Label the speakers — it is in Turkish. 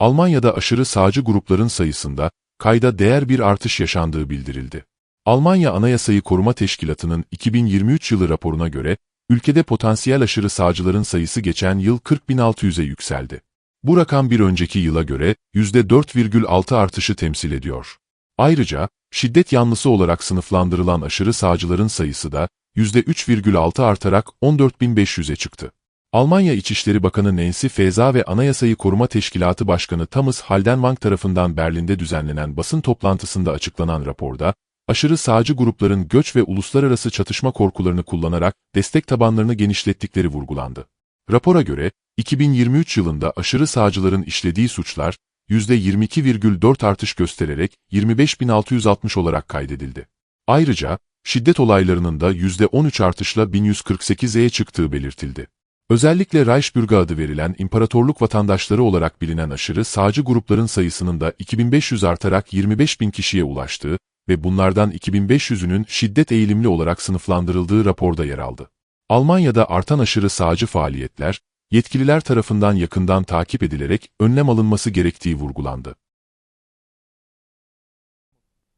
Speaker 1: Almanya'da aşırı sağcı grupların sayısında kayda değer bir artış yaşandığı bildirildi. Almanya Anayasayı Koruma Teşkilatı'nın 2023 yılı raporuna göre, ülkede potansiyel aşırı sağcıların sayısı geçen yıl 40.600'e yükseldi. Bu rakam bir önceki yıla göre %4,6 artışı temsil ediyor. Ayrıca, şiddet yanlısı olarak sınıflandırılan aşırı sağcıların sayısı da %3,6 artarak 14.500'e çıktı. Almanya İçişleri Bakanı Nancy Faeser ve Anayasayı Koruma Teşkilatı Başkanı Thomas Haldenwang tarafından Berlin'de düzenlenen basın toplantısında açıklanan raporda, aşırı sağcı grupların göç ve uluslararası çatışma korkularını kullanarak destek tabanlarını genişlettikleri vurgulandı. Rapora göre, 2023 yılında aşırı sağcıların işlediği suçlar, %22,4 artış göstererek 25.660 olarak kaydedildi. Ayrıca, şiddet olaylarının da %13 artışla 1148'e çıktığı belirtildi. Özellikle Reichsbürger adı verilen imparatorluk vatandaşları olarak bilinen aşırı sağcı grupların sayısının da 2500 artarak 25.000 kişiye ulaştığı ve bunlardan 2500'ünün şiddet eğilimli olarak sınıflandırıldığı raporda yer aldı. Almanya'da artan aşırı sağcı faaliyetler, yetkililer tarafından yakından takip edilerek önlem alınması gerektiği vurgulandı.